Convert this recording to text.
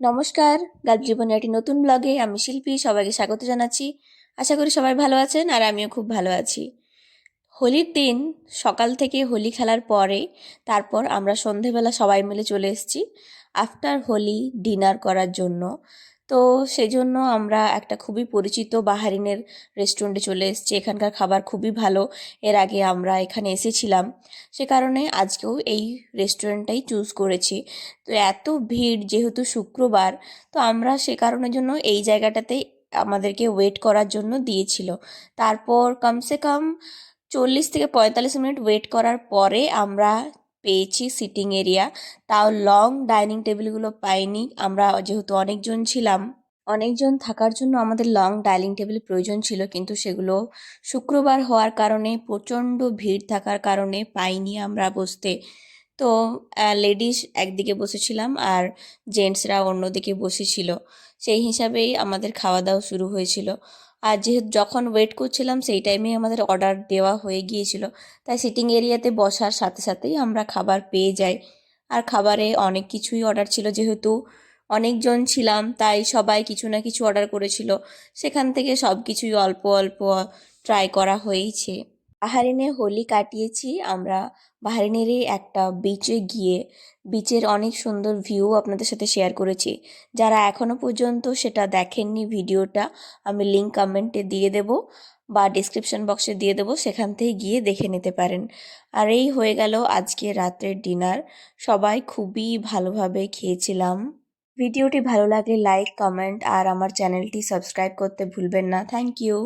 নমস্কার গাল্প জীবনের একটি নতুন ব্লগে আমি শিল্পী, সবাইকে স্বাগত জানাচ্ছি। আশা করি সবাই ভালো আছেন আর আমিও খুব ভালো আছি। হোলির দিন, সকাল থেকে হোলি খেলার পরে তারপর আমরা সন্ধেবেলা সবাই মিলে চলে এসেছি। আফটার হোলি, ডিনার করার জন্য। তো সেজন্য আমরা একটা খুবই পরিচিত বাহারিনের রেস্টুরেন্টে চলে এসেছি। এখানকার খাবার খুবই ভালো। এর আগে আমরা এখানে এসেছিলাম। সে কারণে আজকেও এই রেস্টুরেন্টটাই চুজ করেছি। তো এত ভিড় যেহেতু শুক্রবার, তো আমরা সে কারণের জন্য এই জায়গাটাতে আমাদেরকে ওয়েট করার জন্য দিয়েছিল। তারপর কমসে কম চল্লিশ থেকে পঁয়তাল্লিশ মিনিট ওয়েট করার পরে আমরা পেয়েছি সিটিং এরিয়া তাও লং ডাইনিং টেবিলগুলো পাইনি। আমরা যেহেতু অনেকজন ছিলাম, অনেকজন থাকার জন্য আমাদের লং ডাইনিং টেবিল প্রয়োজন ছিল, কিন্তু সেগুলো শুক্রবার হওয়ার কারণে, প্রচণ্ড ভিড় থাকার কারণে পাইনি আমরা বসতে। তো লেডিস একদিকে বসেছিলাম আর জেন্টসরা অন্যদিকে বসেছিল। সেই হিসাবেই আমাদের খাওয়া দাওয়া শুরু হয়েছিল। আর যেহেতু যখন ওয়েট করছিলাম, সেই টাইমেই আমাদের অর্ডার দেওয়া হয়ে গিয়েছিল। তাই সিটিং এরিয়াতে বসার সাথে সাথেই আমরা খাবার পেয়ে যাই। আর খাবারে অনেক কিছুই অর্ডার ছিল। যেহেতু অনেকজন ছিলাম, তাই সবাই কিছু না কিছু অর্ডার করেছিল। সেখান থেকে সব কিছুই অল্প অল্প ট্রাই করা হয়েইছে। বাহারিনে হোলি কাটিয়েছি। আমরা বাহারিনেরই একটা বিচে গিয়ে বিচের অনেক সুন্দর ভিউ আপনাদের সাথে শেয়ার করেছি। যারা এখনও পর্যন্ত সেটা দেখেননি ভিডিওটা, আমি লিঙ্ক কমেন্টে দিয়ে দেব বা ডিসক্রিপশন বক্সে দিয়ে দেবো, সেখান থেকে গিয়ে দেখে নিতে পারেন। আর এই হয়ে গেল আজকে রাত্রের ডিনার সবাই খুবই ভালোভাবে খেয়েছিলাম। ভিডিওটি ভালো লাগলে লাইক কমেন্ট আর আমার চ্যানেলটি সাবস্ক্রাইব করতে ভুলবেন না। Thank you